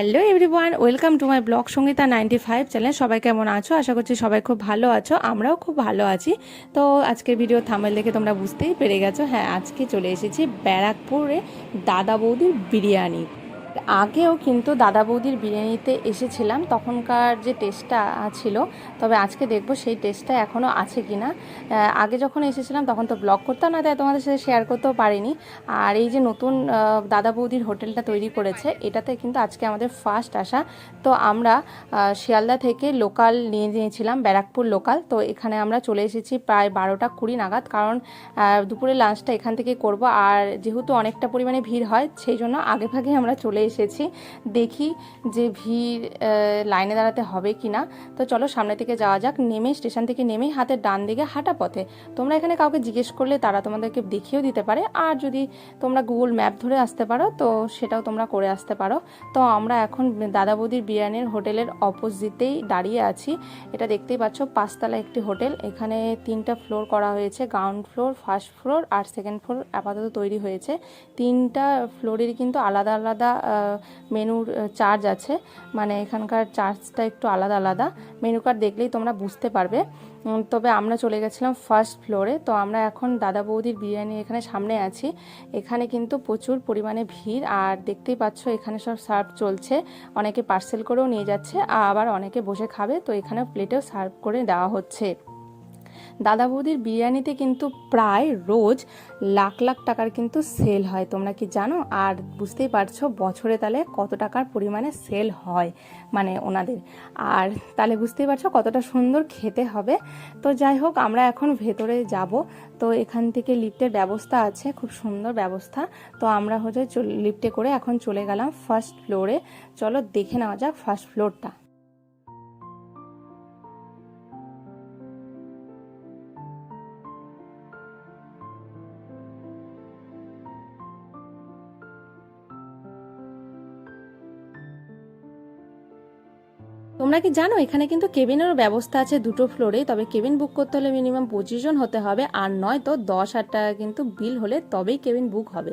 Hello everyone, welcome to my blog Sangeeta ninety five channel. সবাই কেমন আছো? আশা করছি সবাই খুব ভালো আছো, আমরাও খুব ভালো আছি। তো আজকের ভিডিও থামেল দেখে তোমরা বুঝতেই পেরে গেছো। হ্যাঁ আজকে চলে এসেছি ব্যারাকপুরে দাদা বৌদির বিরিয়ানি। আগেও কিন্তু দাদা বৌদির বিরিয়ানিতে এসেছিলাম। তখনকার যে টেস্টটা ছিল, তবে আজকে দেখব সেই টেস্টটা এখনও আছে কি না আগে যখন এসেছিলাম তখন তো ব্লগ করতাম না তাই তোমাদের সাথে শেয়ার করতেও পারিনি। আর এই যে নতুন দাদা বৌদির হোটেলটা তৈরি করেছে, এটাতে কিন্তু আজকে আমাদের ফার্স্ট আসা। তো আমরা শিয়ালদা থেকে লোকাল নিয়ে নিয়েছিলাম, ব্যারাকপুর লোকাল তো এখানে আমরা চলে এসেছি প্রায় বারোটা কুড়ি নাগাদ, কারণ দুপুরে লাঞ্চটা এখান থেকে করব। আর যেহেতু অনেকটা পরিমাণে ভিড় হয়, সেই জন্য আগে ভাগে আমরা চলে এসেছি। দেখি যে ভিড় লাইনে দাঁড়াতে হবে কি না। তো চলো সামনে থেকে যাওয়া যাক। নেমে স্টেশন থেকে নেমেই হাতের ডান দিকে হাঁটা পথে। তোমরা এখানে কাউকে জিজ্ঞেস করলে তারা তোমাদেরকে দেখিয়েও দিতে পারে। আর যদি তোমরা গুগল ম্যাপ ধরে আসতে পারো, তো সেটাও তোমরা করে আসতে পারো। তো আমরা এখন দাদা বৌদির বিরিয়ানির হোটেলের অপোজিটেই দাঁড়িয়ে আছি। এটা দেখতেই পাচ্ছ, পাঁচতলা একটি হোটেল। এখানে তিনটা ফ্লোর করা হয়েছে। গ্রাউন্ড ফ্লোর, ফার্স্ট ফ্লোর আর সেকেন্ড ফ্লোর আপাতত তৈরি হয়েছে। তিনটা ফ্লোরের কিন্তু আলাদা আলাদা মেনুর চার্জ আছে। মানে এখানকার চার্জটা একটু আলাদা আলাদা। মেনু কার্ড দেখলেই তোমরা বুঝতে পারবে। তবে আমরা চলে গেছিলাম ফার্স্ট ফ্লোরে তো আমরা এখন দাদা বৌদির বিরিয়ানি এখানে সামনে আছি। এখানে কিন্তু প্রচুর পরিমাণে ভিড়। আর দেখতেই পাচ্ছ, এখানে সব সার্ভ চলছে। অনেকে পার্সেল করেও নিয়ে যাচ্ছে, আবার অনেকে বসে খাবে। তো এখানে প্লেটেও সার্ভ করে দেওয়া হচ্ছে। দাদা বৌদির বিরিয়ানিতে কিন্তু প্রায় রোজ লাখ লাখ টাকার কিন্তু সেল হয়, তোমরা কি জানো? আর বুঝতেই পারছ বছরে তাহলে কত টাকার পরিমাণে সেল হয় মানে ওনাদের। আর তাহলে বুঝতেই পারছ কতটা সুন্দর খেতে হবে। তো যাই হোক, আমরা এখন ভেতরে যাব। তো এখান থেকে লিফটের ব্যবস্থা আছে, খুব সুন্দর ব্যবস্থা। তো আমরা হচ্ছে লিফটে করে এখন চলে গেলাম ফার্স্ট ফ্লোরে চলো দেখে নেওয়া যাক ফার্স্ট ফ্লোরটা তোমরা কি জানো, এখানে কিন্তু কেবিনেরও ব্যবস্থা আছে দুটো ফ্লোরে, তবে কেবিন বুক করতে হলে মিনিমাম পঁচিশ জন হতে হবে, আর নয় তো দশ হাজার টাকা কিন্তু বিল হলে তবেই কেবিন বুক হবে।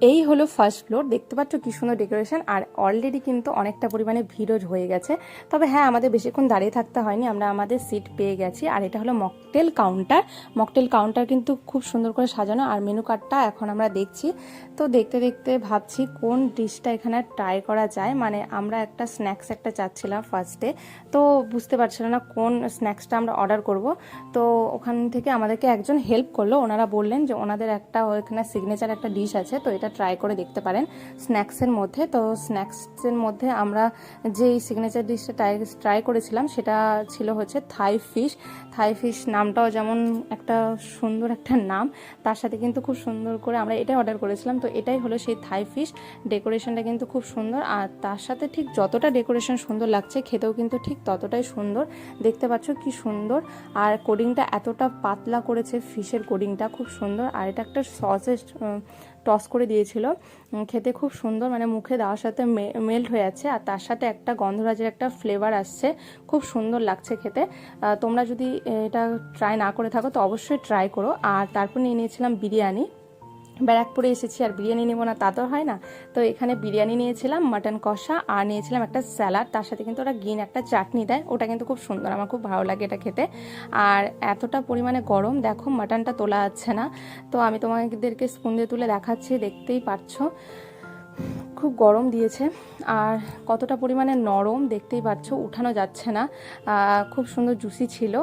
এই হলো ফার্স্ট ফ্লোর দেখতে পাচ্ছ কি সুন্দর ডেকোরেশন আর অলরেডি কিন্তু অনেকটা পরিমাণে ভিড়ও হয়ে গেছে। তবে হ্যাঁ আমাদের বেশিক্ষণ দাঁড়িয়ে থাকতে হয়নি। আমরা আমাদের সিট পেয়ে গেছি। আর এটা হলো মকটেল কাউন্টার মকটেল কাউন্টার কিন্তু খুব সুন্দর করে সাজানো। আর মেনু কার্ডটা এখন আমরা দেখছি। তো দেখতে দেখতে ভাবছি কোন ডিশটা এখানে ট্রাই করা যায়। মানে আমরা একটা স্ন্যাক্স একটা চাচ্ছিলাম ফার্স্টে তো বুঝতে পারছিলাম না কোন স্ন্যাক্সটা আমরা অর্ডার করব। তো ওখান থেকে আমাদেরকে একজন হেল্প করল। ওনারা বললেন যে ওনাদের একটা ওখানে সিগনেচার একটা ডিশ আছে। তো এটা ট্রাই করে দেখতে পারেন স্ন্যাক্সের মধ্যে। তো স্ন্যাক্সের মধ্যে আমরা যেই সিগনেচার ডিশটা ট্রাই ট্রাই করেছিলাম সেটা ছিল হচ্ছে থাই ফিশ থাই ফিশ নামটাও যেমন একটা সুন্দর একটা নাম, তার সাথে কিন্তু খুব সুন্দর করে আমরা এটাই অর্ডার করেছিলাম। তো এটাই হলো সেই থাই ফিশ ডেকোরেশনটা কিন্তু খুব সুন্দর। আর তার সাথে ঠিক যতটা ডেকোরেশন সুন্দর লাগছে, খেতেও কিন্তু ঠিক ততটাই সুন্দর। দেখতে পাচ্ছ কি সুন্দর। আর কোডিংটা এতটা পাতলা করেছে ফিশের কোডিংটা খুব সুন্দর। আর এটা একটা সসের টস করে দিয়েছিল। খেতে খুব সুন্দর মানে মুখে দেওয়ার সাথে মেল্ট হয়ে যাচ্ছে আর তার সাথে একটা গন্ধরাজের একটা ফ্লেভার আসছে। খুব সুন্দর লাগছে খেতে। তোমরা যদি এটা ট্রাই না করে থাকো তো অবশ্যই ট্রাই করো। আর তারপর নিয়ে নিয়েছিলাম বিরিয়ানি। ব্যারাকপুরে এসেছি আর বিরিয়ানি নেব না, তা তো হয় না। তো এখানে বিরিয়ানি নিয়েছিলাম মাটন কষা, আর নিয়েছিলাম একটা স্যালাড তার সাথে কিন্তু ওরা গ্রিন একটা চাটনি দেয়, ওটা কিন্তু খুব সুন্দর, আমার খুব ভালো লাগে এটা খেতে। আর এতটা পরিমাণে গরম, দেখো মাটনটা তোলা যাচ্ছে না। তো আমি তোমাদেরকে স্পুন দিয়ে তুলে দেখাচ্ছি, দেখতেই পারছ। খুব গরম দিয়েছে। আর কতটা পরিমাণে নরম দেখতেই পাচ্ছ, উঠানো যাচ্ছে না। খুব সুন্দর জুসি ছিল।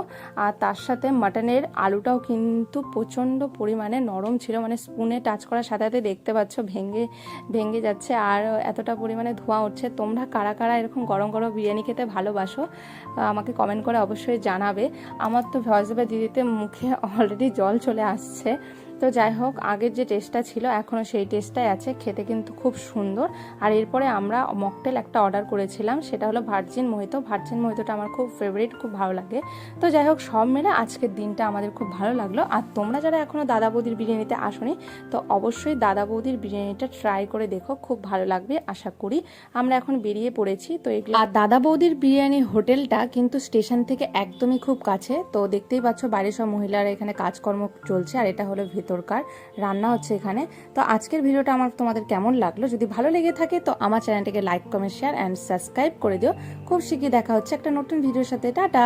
আর তার সাথে মাটনের আলুটাও কিন্তু প্রচণ্ড পরিমাণে নরম ছিল। মানে স্পুনে টাচ করার সাথে সাথে দেখতে পাচ্ছ, ভেঙে ভেঙে যাচ্ছে। আর এতটা পরিমাণে ধোঁয়া উঠছে। তোমরা কারা কারা এরকম গরম গরম বিরিয়ানি খেতে ভালোবাসো আমাকে কমেন্ট করে অবশ্যই জানাবে। আমার তো ভয়েস ওভার দিয়ে দিতে মুখে অলরেডি জল চলে আসছে। তো যাই হোক, আগের যে টেস্টটা ছিল এখনও সেই টেস্টটাই আছে। খেতে কিন্তু খুব সুন্দর। আর এরপরে আমরা মকটেল একটা অর্ডার করেছিলাম, সেটা হলো ভার্জিন মোহিত। ভার্জিন মোহিতটা আমার খুব ফেভারিট খুব ভালো লাগে। তো যাই হোক, সব মিলে আজকের দিনটা আমাদের খুব ভালো লাগল। আর তোমরা যারা এখনও দাদা বৌদির বিরিয়ানিতে আসোনি, তো অবশ্যই দাদা বৌদির বিরিয়ানিটা ট্রাই করে দেখো, খুব ভালো লাগবে, আশা করি। আমরা এখন বেরিয়ে পড়েছি, তো এগুলো আর দাদা বৌদির বিরিয়ানি হোটেলটা কিন্তু স্টেশন থেকে একদমই খুব কাছে। তো দেখতেই পাচ্ছ বাইরে সব মহিলারা এখানে কাজকর্ম চলছে, আর এটা হলো ভেতর। তরকার রান্না হচ্ছে এখানে। তো আজকের ভিডিওটা আমার তোমাদের কেমন লাগল? যদি ভালো লেগে থাকে, তো আমার চ্যানেলটিকে like comment share and subscribe করে দিও। খুব শিখিয়ে দেখা হচ্ছে একটা নতুন ভিডিওর সাথে। টাটা!